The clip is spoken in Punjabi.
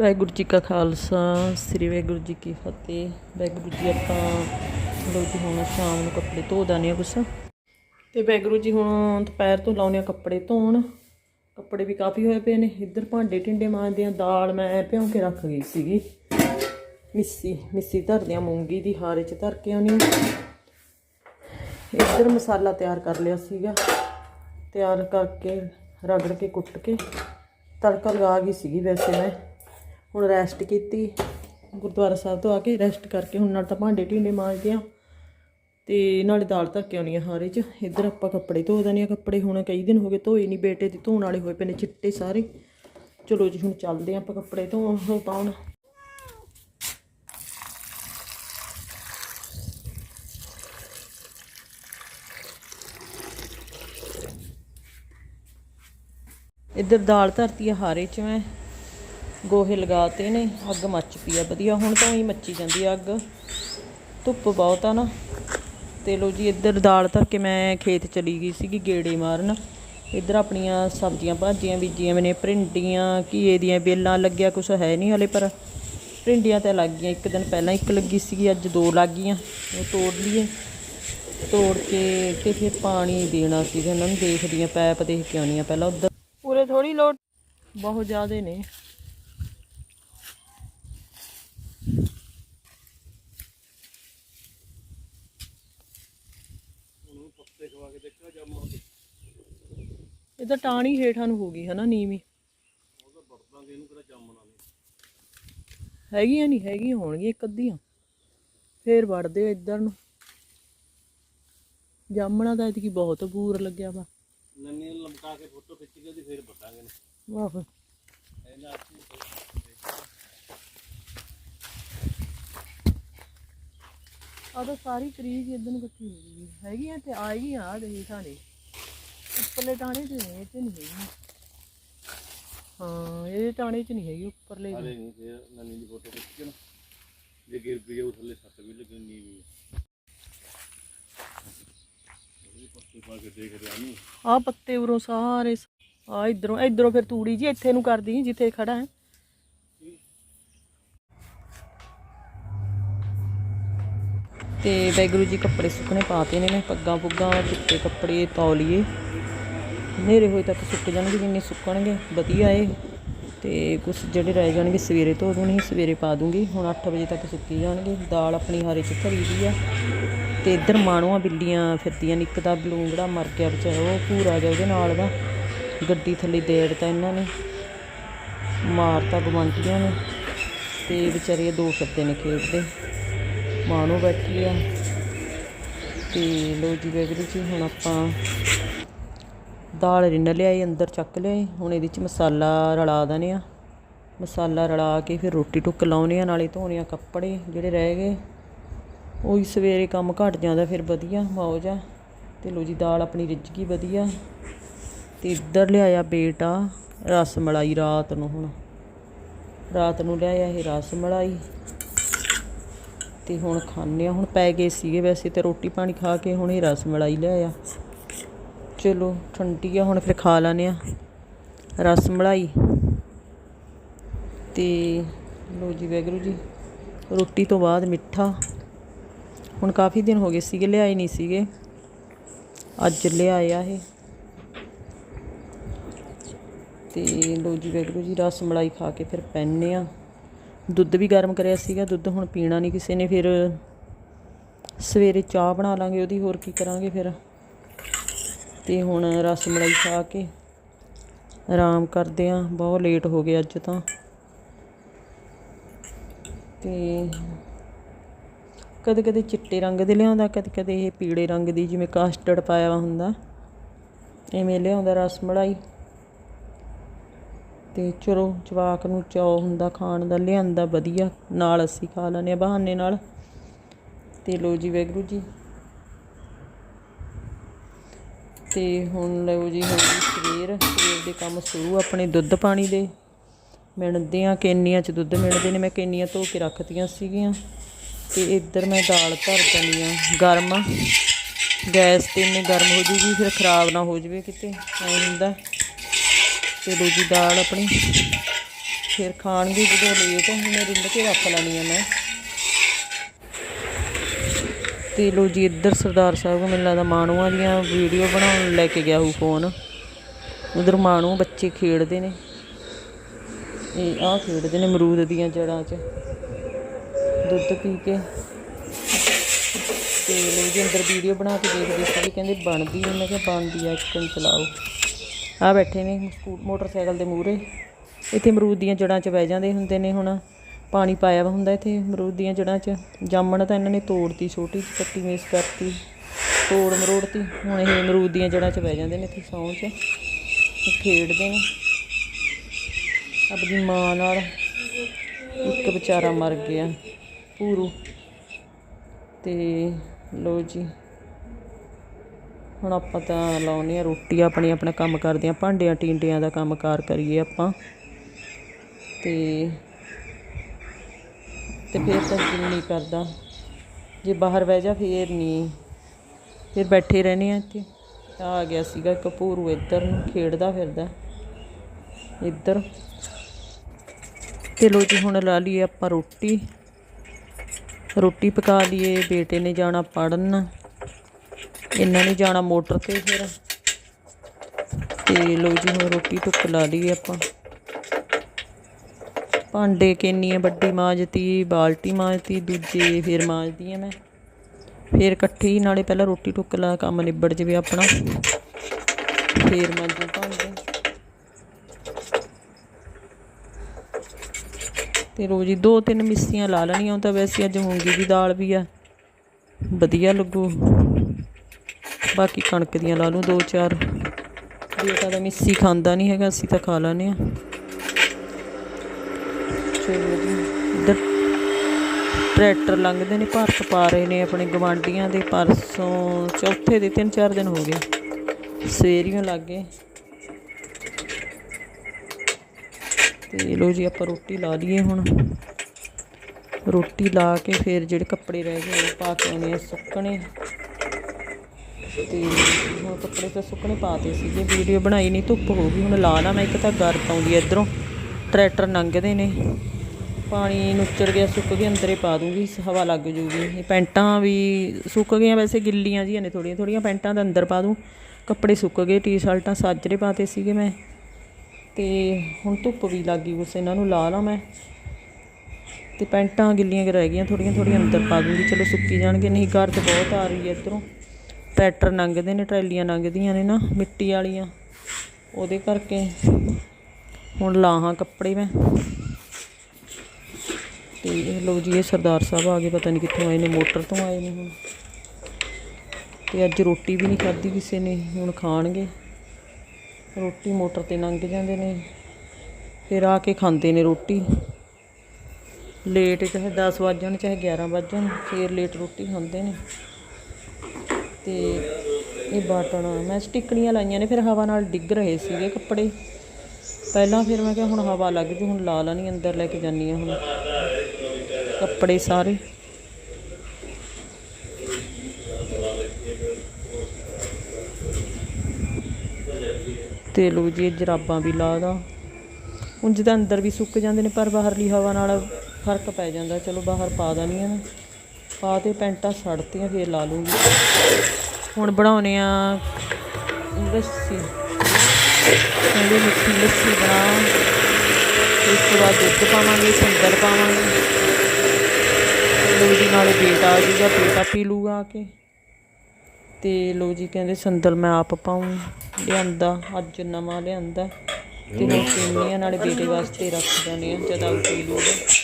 ਵਾਹਿਗੁਰੂ ਜੀ ਕਾ ਖਾਲਸਾ, ਸ੍ਰੀ ਵਾਹਿਗੁਰੂ ਜੀ ਕੀ ਫਤਿਹ। ਵਾਹਿਗੁਰੂ ਜੀ ਆਪਾਂ ਲੋ ਜੀ ਹੁਣ ਸ਼ਾਮ ਨੂੰ ਕੱਪੜੇ ਧੋ ਦਾਨੇ ਆ ਕੁਛ। ਤੇ ਵਾਹਿਗੁਰੂ ਜੀ ਹੁਣ ਦੁਪਹਿਰ ਤੋਂ ਲਾਉਨੇ ਆ ਕੱਪੜੇ ਧੋਣ। ਕੱਪੜੇ ਵੀ ਕਾਫੀ ਹੋਏ ਪਏ ਨੇ। ਇੱਧਰ ਭਾਂਡੇ ਢਿੰਡੇ ਮਾਂਜਦੇ ਆ, ਦਾਲ ਮੈਂ ਭਿਉਂ ਕੇ ਰੱਖ ਗਈ ਸੀਗੀ। ਮਿੱਸੀ ਮਿੱਸੀ ਧਰਦੇ ਆ, ਮੂੰਗੀ ਦੀ ਹਾਰੇ ਚ ਧਰ ਕੇ ਆਉਣੀ ਇੱਧਰ ਮਸਾਲਾ ਤਿਆਰ ਕਰ ਲਿਆ ਸੀਗਾ। ਤਿਆਰ ਕਰਕੇ ਰਗੜ ਕੇ ਕੁੱਟ ਕੇ ਤੜਕਾ ਲਗਾ ਗਈ ਸੀਗੀ ਵੈਸੇ ਮੈਂ। ਹੁਣ ਰੈਸਟ ਕੀਤੀ। ਗੁਰਦੁਆਰਾ ਸਾਹਿਬ ਤੋਂ ਆ ਕੇ ਰੈਸਟ ਕਰਕੇ ਹੁਣ ਨਾਲ ਤਾਂ ਭਾਂਡੇ ਢੀਂਡੇ ਮਾਂਜਦੇ ਆ। ਤੇ ਨਾਲੇ ਦਾਲ ਧਰ ਆਉਣੀ ਆ ਹਾਰੇ 'ਚ। ਇੱਧਰ ਆਪਾਂ ਕੱਪੜੇ ਧੋ ਦਨੇ ਆ। ਕੱਪੜੇ ਹੁਣ ਕਈ ਦਿਨ ਹੋ ਗਏ ਧੋਏ ਨਹੀਂ ਬੇਟੇ ਦੇ। ਧੋਣ ਵਾਲੇ ਹੋਏ ਪਏ ਨੇ ਚਿੱਟੇ ਸਾਰੇ। ਚਲੋ ਜੀ, ਹੁਣ ਚੱਲਦੇ ਆ ਆਪਾਂ ਕੱਪੜੇ ਧੋਣ। ਹੋ ਪਾਉਣ ਇੱਧਰ ਦਾਲ ਧਰਤੀ ਆ ਹਾਰੇ 'ਚ ਮੈਂ। ਗੋਹੇ ਲਗਾਤੇ ਨੇ ਅੱਗ ਮੱਚ ਪਈ ਆ, ਵਧੀਆ। ਹੁਣ ਤਾਂ ਹੀ ਮੱਚੀ ਜਾਂਦੀ ਆ ਅੱਗ। ਧੁੱਪ ਬਹੁਤ ਆ ਨਾ। ਤੇ ਲੋ ਜੀ, ਇੱਧਰ ਦਾਲ ਧਰ ਕੇ ਮੈਂ ਖੇਤ ਚਲੀ ਗਈ ਸੀਗੀ ਗੇੜੇ ਮਾਰਨ। ਇੱਧਰ ਆਪਣੀਆਂ ਸਬਜ਼ੀਆਂ, ਭਾਜੀਆਂ, ਬੀਜੀਆਂ ਮੈਨੇ ਨੇ, ਭਿੰਡੀਆਂ, ਘੀਏ ਦੀਆਂ ਬੇਲਾਂ ਲੱਗਿਆ ਕੁਛ ਹੈ ਨਹੀਂ ਹਲੇ, ਪਰ ਭਿੰਡੀਆਂ ਤਾਂ ਲੱਗ ਗਈਆਂ। ਇੱਕ ਦਿਨ ਪਹਿਲਾਂ ਇੱਕ ਲੱਗੀ ਸੀਗੀ, ਅੱਜ ਦੋ ਲੱਗ ਗਈਆਂ। ਉਹ ਤੋੜ ਲਈਏ। ਤੋੜ ਕੇ ਤੇ ਫਿਰ ਪਾਣੀ ਦੇਣਾ ਸੀਗਾ। ਇਹਨਾਂ ਨੂੰ ਦੇਖਦੀਆਂ ਪੈਪ ਦੇਖ ਕੇ ਆਉਣੀ ਆ। ਪਹਿਲਾਂ ਉੱਧਰ ਪੂਰੇ ਥੋੜੀ ਲੋਟ ਬਹੁਤ ਜ਼ਿਆਦੇ ਨੇ। ਇਹ ਤਾਂ ਟਾਣੀ ਹੇਠਾਂ ਨੂੰ ਹੋ ਗਈ ਹਨਾ ਨੀਵੀਂ। ਹੈਗੀਆਂ ਨਹੀਂ ਹੈਗੀਆਂ ਹੋਣਗੀਆਂ ਇੱਕ ਅੱਧੀਆਂ। ਫੇਰ ਵੜਦੇ ਇੱਧਰ ਨੂੰ। ਜਾਮਣਾ ਦਾ ਇਤਕੀ ਬਹੁਤ ਬੂਰ ਲੱਗਿਆ ਵਾ। ਨੰਨੀ ਲਮਕਾ ਕੇ ਫੋਟੋ ਖਿੱਚ ਕੇ ਉਹਦੀ ਫੇਰ ਬਤਾਂਗੇ ਨੇ ਆਹੋ ਆ ਤਾਂ ਸਾਰੀ ਕਰੀਜ ਨੂੰ ਇਕੱਠੀ ਹੋ ਗਈ। ਹੈਗੀਆਂ ਤੇ ਆਏਗੀਆਂ ਆ ਦੇ ਸਾਡੇ। ਉੱਪਰਲੇ ਟਾਣੇ ਤੇ ਨੇ ਇਹ ਤੇ ਨਹੀਂ ਹੈਗੀ। ਹਾਂ ਇਹ ਟਾਣੇ ਚ ਨਹੀਂ ਹੈਗੀ ਉੱਪਰਲੇ। ਹਲੇ ਨਹੀਂ ਫੇਰ ਨੰਨੀ ਦੀ ਫੋਟੋ ਖਿੱਚ ਕੇ ਨਾ? ਜੇ ਗਿਰ ਪਈ ਜਾਊ ਥੱਲੇ ਸੱਟ ਵੀ ਲੱਗਣੀ ਵੀ ਪੱਤੇ ਪਾ ਕੇ ਦੇਖ ਰਿਹਾ ਨਹੀਂ ਆਹ ਪੱਤੇ ਉਰੋਂ ਸਾਰੇ ਆ ਇਧਰੋਂ ਇਧਰੋਂ ਫਿਰ ਤੂੜੀ ਜੀ ਇੱਥੇ ਨੂੰ ਕਰਦੀ ਜਿੱਥੇ ਖੜਾ ਹੈ। ਤੇ ਵੈਗਰੂ ਜੀ ਕੱਪੜੇ ਸੁੱਕਣੇ ਪਾਤੇ ਨੇ, ਮੈਂ ਪੱਗਾਂ ਪੁੱਗਾਂ, ਚਿੱਟੇ ਕੱਪੜੇ ਤੌਲੀਏ ਹਨੇਰੇ ਹੋਏ ਤੱਕ ਸੁੱਕ ਜਾਣਗੇ ਜਿੰਨੇ ਸੁੱਕਣਗੇ, ਵਧੀਆ ਏ। ਤੇ ਕੁਝ ਜਿਹੜੇ ਰਹਿ ਜਾਣਗੇ ਸਵੇਰੇ ਧੋ ਦੂੰਗੀ, ਸਵੇਰੇ ਪਾ ਦੂੰਗੀ। ਹੁਣ 8 ਵਜੇ ਤੱਕ ਸੁੱਕੀ ਜਾਣਗੇ। ਦਾਲ ਆਪਣੀ ਹਾਰੇ ਚ ਧਰੀ ਦੀ ਆ। ਤੇ ਇੱਧਰ ਮਾਣੂਆਂ ਬਿੱਲੀਆਂ ਫਿਰਦੀਆਂ ਨੇ ਇੱਕ ਦਾ ਬਲੂੰਗੜਾ ਮਰ ਗਿਆ ਵਿਚਾਰਾ, ਉਹ ਪੂਰਾ ਗਿਆ ਉਹਦੇ ਨਾਲ ਦਾ। ਗੱਡੀ ਥੱਲੇ ਦੇੜਤਾ ਇਹਨਾਂ ਨੇ। ਮਾਰਤਾ ਗਵੰਟੀਆਂ ਨੇ। ਤੇ ਵਿਚਾਰੇ ਦੋ ਫਿਰਦੇ ਨੇ ਖੇਡਦੇ। ਮਾਣੋ ਬੈਠੀ ਆ। ਤੇ ਲੋ ਜੀ ਵੈਗਰੂ 'ਚ ਹੁਣ ਆਪਾਂ ਦਾਲ ਰਿੰਨ ਲਿਆਈ, ਅੰਦਰ ਚੱਕ ਲਿਆਈ। ਹੁਣ ਇਹਦੇ ਚ ਮਸਾਲਾ ਰਲਾ ਦਨੇ ਆ। ਮਸਾਲਾ ਰਲਾ ਕੇ ਫਿਰ ਰੋਟੀ ਟੁੱਕ ਲਾਉਣੇ ਆ, ਨਾਲੇ ਧੋਣੇ ਆ ਕੱਪੜੇ ਜਿਹੜੇ ਰਹਿ ਗਏ। ਉਹੀ ਸਵੇਰੇ ਕੰਮ ਘਟ ਜਾਂਦਾ, ਫਿਰ ਵਧੀਆ ਮੌਜ ਆ ਤੇ ਲੋ ਜੀ, ਦਾਲ ਆਪਣੀ ਰਿੱਝ ਗਈ ਵਧੀਆ। ਤੇ ਇੱਧਰ ਲਿਆਇਆ ਬੇਟਾ ਰਸ ਮਲਾਈ ਰਾਤ ਨੂੰ ਹੁਣ। ਰਾਤ ਨੂੰ ਲਿਆਇਆ ਇਹ ਰਸ ਮਲਾਈ। ਤੇ ਹੁਣ ਖਾਣੇ ਆ। ਹੁਣ ਪੈ ਗਏ ਸੀਗੇ ਵੈਸੇ ਤੇ ਰੋਟੀ ਪਾਣੀ ਖਾ ਕੇ ਹੁਣ ਇਹ ਰਸ ਮਲਾਈ ਲਿਆਇਆ ਚਲੋ ਠੰਡੀ ਆ, ਹੁਣ ਫਿਰ ਖਾ ਲਾਨੇ ਆ। ਰਸ ਮਲਾਈ ਤੇ ਲੋ ਜੀ ਵੈਗਰੂ ਜੀ, ਰੋਟੀ ਤੋਂ ਬਾਅਦ ਮਿੱਠਾ। ਹੁਣ ਕਾਫੀ ਦਿਨ ਹੋ ਗਏ ਸੀਗੇ, ਲਿਆਏ ਨਹੀਂ ਸੀਗੇ। ਅੱਜ ਲਿਆਇਆ ਇਹ। ਤੇ ਲੋ ਜੀ ਵੈਗਰੂ ਜੀ, ਰਸ ਮਲਾਈ ਖਾ ਕੇ ਫਿਰ ਪੈਨੇ ਆ। ਦੁੱਧ ਵੀ ਗਰਮ ਕਰਿਆ ਸੀਗਾ, ਦੁੱਧ ਹੁਣ ਪੀਣਾ ਨਹੀਂ ਕਿਸੇ ਨੇ, ਫਿਰ ਸਵੇਰੇ ਚਾਹ ਬਣਾ ਲਾਂਗੇ ਉਹਦੀ, ਹੋਰ ਕੀ ਕਰਾਂਗੇ ਫਿਰ। ਤੇ ਹੁਣ ਰਸ ਮਲਾਈ ਖਾ ਕੇ ਆਰਾਮ ਕਰਦੇ ਆ, ਬਹੁਤ ਲੇਟ ਹੋ ਗਏ ਅੱਜ ਤਾਂ। ਤੇ ਕਦੇ ਕਦੇ ਚਿੱਟੇ ਰੰਗ ਦੇ ਲਿਆਉਂਦਾ ਕਦੇ ਕਦੇ ਇਹ ਪੀਲੇ ਰੰਗ ਦੀ, ਜਿਵੇਂ ਕਾਸਟਰਡ ਪਾਇਆ ਹੁੰਦਾ। ਐਵੇਂ ਲਿਆਉਂਦਾ ਰਸ ਮਲਾਈ। ਤੇ ਚਲੋ ਜਵਾਕ ਨੂੰ ਚਾਅ ਹੁੰਦਾ, ਖਾਣ ਦਾ, ਲਿਆਂਦਾ ਵਧੀਆ, ਨਾਲ ਅਸੀਂ ਖਾ ਲੈਂਦੇ ਆ ਬਹਾਨੇ ਨਾਲ। ਤੇ ਲੋ ਜੀ ਵੈਗਰੂ ਜੀ। ਤੇ ਹੁਣ ਲਓ ਜੀ ਹੋ ਗਈ ਸਵੇਰ ਸਵੇਰ ਦੇ ਕੰਮ ਸ਼ੁਰੂ ਆਪਣੇ ਦੁੱਧ ਪਾਣੀ ਦੇ। ਮਿਣਦੇ ਆ ਕੇਨੀਆਂ ਚ ਦੁੱਧ ਮਿਣਦੇ ਨੇ, ਮੈਂ ਕੇਨੀਆਂ ਧੋ ਕੇ ਰੱਖਤੀਆਂ ਸੀਗੀਆਂ। ਤੇ ਇੱਧਰ ਮੈਂ ਦਾਲ ਧਰ ਦਣੀ ਆ, ਗਰਮ ਗੈਸ ਤੇ ਇੰਨੇ ਗਰਮ ਹੋ ਜੂਗੀ, ਫਿਰ ਖਰਾਬ ਨਾ ਹੋ ਜਵੇ ਕਿਤੇ, ਐ ਹੁੰਦਾ। ਤੇ ਦੂਜੀ ਦਾਲ ਆਪਣੀ। ਫਿਰ ਖਾਣਗੇ ਜਦੋਂ ਲੇਟ ਹੁਣੇ ਰਿੰਨ ਕੇ ਰੱਖ ਲੈਣੀ ਆ ਮੈਂ। ਤੇ ਲੋ ਜੀ, ਇੱਧਰ ਸਰਦਾਰ ਸਾਹਿਬ, ਮੈਨੂੰ ਲੱਗਦਾ ਮਾਣੂਆਂ ਦੀਆਂ ਵੀਡੀਓ ਬਣਾਉਣ ਲੈ ਕੇ ਗਿਆ ਉਹ ਫੋਨ ਉਧਰ ਮਾਣੂ ਬੱਚੇ ਖੇਡਦੇ ਨੇ। ਇਹ ਆਹ ਖੇਡਦੇ ਨੇ ਅਮਰੂਦ ਦੀਆਂ ਜੜਾਂ 'ਚ। ਦੁੱਧ ਪੀ ਕੇ। ਤੇ ਲੋ ਜੀ, ਅੰਦਰ ਵੀਡੀਓ ਬਣਾ ਕੇ ਦੇਖਦੇ ਸੀ ਕਹਿੰਦੇ ਬਣਦੀ ਨਹੀਂ ਮੈਂ ਕਿਹਾ ਬਣਦੀ ਆ, ਇੱਕ ਦਿਨ ਚਲਾਓ। ਆ ਬੈਠੇ ਨੇ ਸਕੂ ਮੋਟਰਸਾਈਕਲ ਦੇ ਮੂਹਰੇ। ਇੱਥੇ ਅਮਰੂਦ ਦੀਆਂ ਜੜਾਂ 'ਚ ਬਹਿ ਜਾਂਦੇ ਹੁੰਦੇ ਨੇ ਹੁਣ। ਪਾਣੀ ਪਾਇਆ ਵਾ ਹੁੰਦਾ ਇੱਥੇ ਅਮਰੂਦ ਦੀਆਂ ਜੜਾਂ 'ਚ। ਜਾਮਣ ਤਾਂ ਇਹਨਾਂ ਨੇ ਤੋੜਤੀ ਛੋਟੀ ਜਿਹੀ ਕੱਟੀ ਮੇਸ ਕਰਤੀ, ਤੋੜ ਮਰੋੜਤੀ। ਹੁਣ ਇਹ ਅਮਰੂਦ ਦੀਆਂ ਜੜਾਂ 'ਚ ਬਹਿ ਜਾਂਦੇ ਨੇ ਇੱਥੇ ਸੌਂ 'ਚ। ਖੇਡਦੇ ਨੇ। ਆਪਣੀ ਮਾਂ ਨਾਲ ਇੱਕ ਵਿਚਾਰਾ ਮਰ ਗਿਆ। ਪੂਰੂ ਤੇ ਲੋ ਜੀ। ਹੁਣ ਆਪਾਂ ਤਾਂ ਲਾਉਨੇ ਆ ਰੋਟੀ, ਆਪਣੀ, ਆਪਣਾ ਕੰਮ ਕਰਦੇ ਆ ਭਾਂਡਿਆਂ, ਟੀਂਡਿਆਂ ਦਾ ਕੰਮ ਕਾਰ ਕਰੀਏ ਆਪਾਂ। ਤੇ ਤੇ ਫਿਰ ਤਾਂ ਦਿਲ ਨਹੀਂ ਕਰਦਾ। ਜੇ ਬਾਹਰ ਬਹਿ ਜਾ, ਫੇਰ ਨਹੀਂ। ਫਿਰ ਬੈਠੇ ਰਹਿੰਦੇ ਆ ਇੱਥੇ। ਆ ਗਿਆ ਸੀਗਾ ਕਪੂਰੂ ਇੱਧਰ ਨੂੰ, ਖੇਡਦਾ ਫਿਰਦਾ। ਇੱਧਰ। ਤੇ ਲੋ ਜੀ, ਹੁਣ ਲਾ ਲਈਏ ਆਪਾਂ ਰੋਟੀ। ਰੋਟੀ ਪਕਾ ਲਈਏ, ਬੇਟੇ ਨੇ ਜਾਣਾ ਪੜਨ ਇਹਨਾਂ ਨੇ ਜਾਣਾ ਮੋਟਰ ਤੇ ਫਿਰ। ਤੇ ਲੋ ਜੀ, ਹੁਣ ਰੋਟੀ ਟੁੱਕ ਲਾ ਲਈਏ ਆਪਾਂ। ਭਾਂਡੇ ਕਿੰਨੀ ਵੱਡੀ ਮਾਜਤੀ, ਬਾਲਟੀ ਮਾਜਤੀ, ਦੂਜੇ ਫਿਰ ਮਾਜਦੀ ਆ ਮੈਂ। ਫਿਰ ਇਕੱਠੀ ਨਾਲੇ ਪਹਿਲਾਂ ਰੋਟੀ ਟੁੱਕ ਲਾ, ਕੰਮ ਨਿਬੜ ਜਵੇ ਆਪਣਾ। ਫਿਰ ਮਾਂਜੂ ਭਾਂਡੇ। ਤੇ ਰੋਜੀ ਦੋ ਤਿੰਨ ਮਿੱਸੀਆਂ ਲਾ ਲੈਣੀਆਂ, ਉਹ ਤਾਂ ਵੈਸੇ ਅੱਜ ਮੂੰਗੀ ਦੀ ਦਾਲ ਵੀ ਆ। ਵਧੀਆ ਲੱਗੂ। ਬਾਕੀ ਕਣਕ ਦੀਆਂ ਲਾ ਲੂੰ ਦੋ ਚਾਰ। ਬੇਟਾ ਤਾਂ ਮਿੱਸੀ ਖਾਂਦਾ ਨਹੀਂ ਹੈਗਾ, ਅਸੀਂ ਤਾਂ ਖਾ ਲੈਂਦੇ ਆ ਚਲੋ ਜੀ, ਇੱਧਰ ਟਰੈਕਟਰ ਲੰਘਦੇ ਨੇ, ਭਾਰਤ ਪਾ ਰਹੇ ਨੇ ਆਪਣੇ ਗਵਾਂਡੀਆਂ ਦੇ, ਪਰਸੋਂ ਚੌਥੇ ਦੇ, ਤਿੰਨ ਚਾਰ ਦਿਨ ਹੋ ਗਏ। ਸਵੇਰੀਆਂ ਲੱਗ ਗਏ। ਤੇ ਲੋ ਜੀ, ਆਪਾਂ ਰੋਟੀ ਲਾ ਲਈਏ ਹੁਣ। ਰੋਟੀ ਲਾ ਕੇ ਫਿਰ ਜਿਹੜੇ ਕੱਪੜੇ ਰਹਿ ਗਏ, ਉਹ ਪਾ ਕੇ ਆਉਣੇ ਸੁੱਕਣੇ। ਤੇ ਹੁਣ ਕੱਪੜੇ ਤਾਂ ਸੁੱਕਣੇ ਪਾਤੇ ਸੀਗੇ, ਵੀਡੀਓ ਬਣਾਈ ਨਹੀਂ ਧੁੱਪ ਹੋ ਗਈ, ਹੁਣ ਲਾ ਲਾ ਮੈਂ ਇੱਕ ਤਾਂ ਗਰ ਆਉਂਦੀ ਹੈ ਇਧਰੋਂ, ਟਰੈਕਟਰ ਲੰਘਦੇ ਨੇ, ਪਾਣੀ ਨੁੱਚੜ ਗਿਆ, ਸੁੱਕ ਗਿਆ ਅੰਦਰੇ ਪਾ ਦੂੰਗੀ ਹਵਾ ਲੱਗ ਜੂਗੀ, ਇਹ ਪੈਂਟਾਂ ਵੀ ਸੁੱਕ ਗਈਆਂ, ਵੈਸੇ ਗਿੱਲੀਆਂ ਜੀਆਂ ਨੇ ਥੋੜੀਆਂ ਥੋੜੀਆਂ ਪੈਂਟਾਂ ਦੇ ਅੰਦਰ ਪਾ ਦੂੰ, ਕੱਪੜੇ ਸੁੱਕ ਗਏ, ਟੀ-ਸ਼ਰਟਾਂ ਸਾਜਰੇ ਪਾਤੇ ਸੀਗੇ ਮੈਂ, ਤੇ ਹੁਣ ਧੁੱਪ ਵੀ ਲੱਗ ਗਈ ਉਸ ਇਹਨਾਂ ਨੂੰ ਲਾ ਲਾ ਮੈਂ, ਤੇ ਪੈਂਟਾਂ ਗਿੱਲੀਆਂ ਰਹਿ ਗਈਆਂ ਥੋੜੀਆਂ ਥੋੜੀਆਂ ਅੰਦਰ ਪਾ ਦੂੰਗੀ, ਚਲੋ ਸੁੱਕੀ ਜਾਣਗੇ, ਨਹੀਂ ਗਰਦ ਬਹੁਤ ਆ ਰਹੀ ਹੈ ਇੱਧਰੋਂ। ਟਰੈਕਟਰ ਲੰਘਦੇ ਨੇ, ਟਰੈਲੀਆਂ ਲੰਘਦੀਆਂ ਨੇ ਨਾ, ਮਿੱਟੀ ਵਾਲੀਆਂ। ਉਹਦੇ ਕਰਕੇ ਹੁਣ ਲਾਹਾਂ ਕੱਪੜੇ ਮੈਂ। ਤੇ ਇਹ ਲੋ ਜੀ, ਇਹ ਸਰਦਾਰ ਸਾਹਿਬ ਆ ਗਏ, ਪਤਾ ਨਹੀਂ ਕਿੱਥੋਂ ਆਏ ਨੇ, ਮੋਟਰ ਤੋਂ ਆਏ ਨੇ ਹੁਣ। ਤੇ ਅੱਜ ਰੋਟੀ ਵੀ ਨਹੀਂ ਖਾਧੀ ਕਿਸੇ ਨੇ, ਹੁਣ ਖਾਣਗੇ। ਰੋਟੀ ਮੋਟਰ ਤੇ ਲੰਘ ਜਾਂਦੇ ਨੇ। ਫਿਰ ਆ ਕੇ ਖਾਂਦੇ ਨੇ ਰੋਟੀ। ਲੇਟ ਚਾਹੇ 10 ਵੱਜ ਜਾਣ, ਚਾਹੇ 11 ਵੱਜ ਜਾਣ, ਫਿਰ ਲੇਟ ਰੋਟੀ ਖਾਂਦੇ ਨੇ। ਤੇ ਇਹ ਬਾਟਣ ਮੈਂ ਸਟਿੱਕਣੀਆਂ ਲਾਈਆਂ ਨੇ, ਫਿਰ ਹਵਾ ਨਾਲ ਡਿੱਗ ਰਹੇ ਸੀਗੇ ਕੱਪੜੇ। ਪਹਿਲਾਂ ਫਿਰ ਮੈਂ ਕਿਹਾ ਹੁਣ ਹਵਾ ਲੱਗ ਜੂ ਹੁਣ ਲਾ ਲਾਣੀ ਅੰਦਰ ਲੈ ਕੇ ਜਾਨੀ ਆ ਹੁਣ। ਕੱਪੜੇ ਸਾਰੇ। ਤੇ ਲੋ ਜੀ ਜਰਾਬਾਂ ਵੀ ਲਾ ਦਾ। ਉਂਝ ਤਾਂ ਅੰਦਰ ਵੀ ਸੁੱਕ ਜਾਂਦੇ ਨੇ, ਪਰ ਬਾਹਰਲੀ ਹਵਾ ਨਾਲ ਫ਼ਰਕ ਪੈ ਜਾਂਦਾ। ਚਲੋ ਬਾਹਰ ਪਾ ਦਨੀਆਂ ਮੈਂ ਪਾ ਤੇ ਪੈਂਟਾਂ ਸੜਤੀਆਂ, ਫੇਰ ਲਾ ਲੂਗੀ ਹੁਣ ਬਣਾਉਣੇ ਆ ਲੱਸੀ। ਕਹਿੰਦੇ ਮਿੱਠੀ ਲੱਸੀ ਬਣਾ। ਇਸ ਤੋਂ ਬਾਅਦ ਦੁੱਧ ਪਾਵਾਂਗੇ ਸੰਦਲ ਪਾਵਾਂਗੇ। ਲੋ ਜੀ, ਨਾਲੇ ਬੇਟਾ ਆ ਜੂਗਾ ਬੇਟਾ ਪੀ ਲੂਗਾ ਆ ਕੇ। ਤੇ ਲੋ ਜੀ, ਕਹਿੰਦੇ ਸੰਦਲ ਮੈਂ ਆਪ ਪਾਉਂ ਲਿਆਂਦਾ, ਅੱਜ ਨਵਾਂ ਲਿਆਂਦਾ। ਤੇ ਹੁਣ ਪੀਂਦੇ ਆ, ਨਾਲੇ ਬੇਟੇ ਵਾਸਤੇ ਰੱਖ ਜਾਂਦੇ ਆ, ਜਦ ਆਉ ਪੀ ਲੂਗਾ